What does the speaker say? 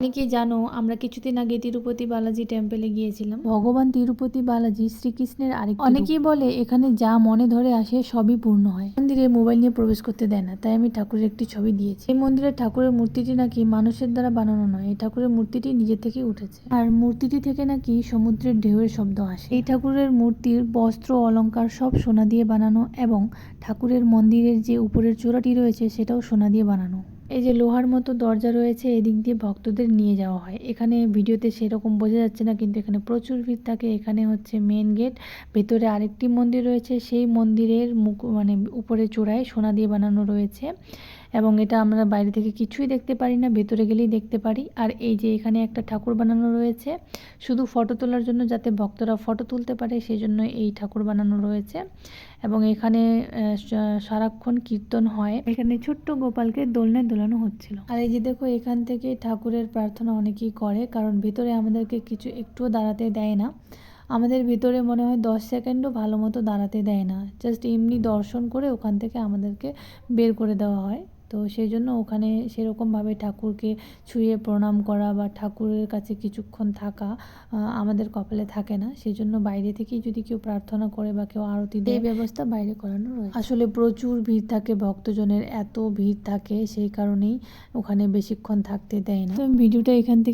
অনেকেই জানো আমরা কিছুদিন আগে তিরুপতি বালাজি টেম্পলে গিয়েছিলাম। ভগবান তিরুপতি বালাজি শ্রীকৃষ্ণের আরেক অনেকেই বলে এখানে যা মনে ধরে আসে সবই পূর্ণ হয়। মন্দিরে মোবাইল নিয়ে প্রবেশ করতে দেয় না তাই আমি ঠাকুরের একটি ছবি দিয়েছি। এই মন্দিরের ঠাকুরের মূর্তিটি নাকি মানুষের দ্বারা বানানো নয় এই ঠাকুরের মূর্তিটি নিজে থেকেই উঠেছে। আর মূর্তিটি থেকে নাকি সমুদ্রের ঢেউয়ের শব্দ আসে। এই ঠাকুরের মূর্তির বস্ত্র অলংকার সব সোনা দিয়ে বানানো এবং ঠাকুরের মন্দিরের যে উপরের চূড়াটি রয়েছে সেটাও সোনা দিয়ে বানানো। এই যে লোহার মতো দরজা রয়েছে, এদিক দিয়ে ভক্তদের নিয়ে যাওয়া হয়। এখানে ভিডিওতে সেরকম বোঝা যাচ্ছে না, কিন্তু এখানে প্রচুর ভিড় থাকে। এখানে হচ্ছে মেন গেট ভেতরে আরেকটি মন্দির রয়েছে। সেই মন্দিরের মুখ মানে উপরে চূড়ায় সোনা দিয়ে বানানো রয়েছে। এবং এটা আমরা বাইরে থেকে কিছুই দেখতে পারি না, ভেতরে গেলেই দেখতে পারি। আর এই যে এখানে একটা ঠাকুর বানানো রয়েছে, শুধু ফটো তোলার জন্য যাতে ভক্তরা ফটো তুলতে পারে সেই জন্য এই ঠাকুর বানানো রয়েছে। এবং এখানে সারাক্ষণ কীর্তন হয়। এখানে ছোট্ট গোপালকে দোলনায় দোলানো হচ্ছিল। আর এই যে দেখো, এখান থেকে ঠাকুরের প্রার্থনা অনেকেই করে, কারণ ভেতরে আমাদেরকে কিছু একটুও দাঁড়াতে দেয় না। আমাদের ভিতরে মনে হয় দশ সেকেন্ডও ভালো মতো দাঁড়াতে দেয় না। জাস্ট এমনি দর্শন করে ওখান থেকে আমাদেরকে বের করে দেওয়া হয়। তো সেই জন্য ওখানে সেরকমভাবে ঠাকুরকে ছুঁয়ে প্রণাম করা বা ঠাকুরের কাছে কিছুক্ষণ থাকা আমাদের কপালে থাকে না। সেই জন্য বাইরে থেকেই যদি কেউ প্রার্থনা করে বা কেউ আরতি দেয় এই ব্যবস্থা বাইরে করানো রয়েছে। আসলে প্রচুর ভিড় থাকে ভক্তজনের এত ভিড় থাকে সেই কারণেই ওখানে বেশিক্ষণ থাকতে দেয় না। তো ভিডিওটা এখান থেকে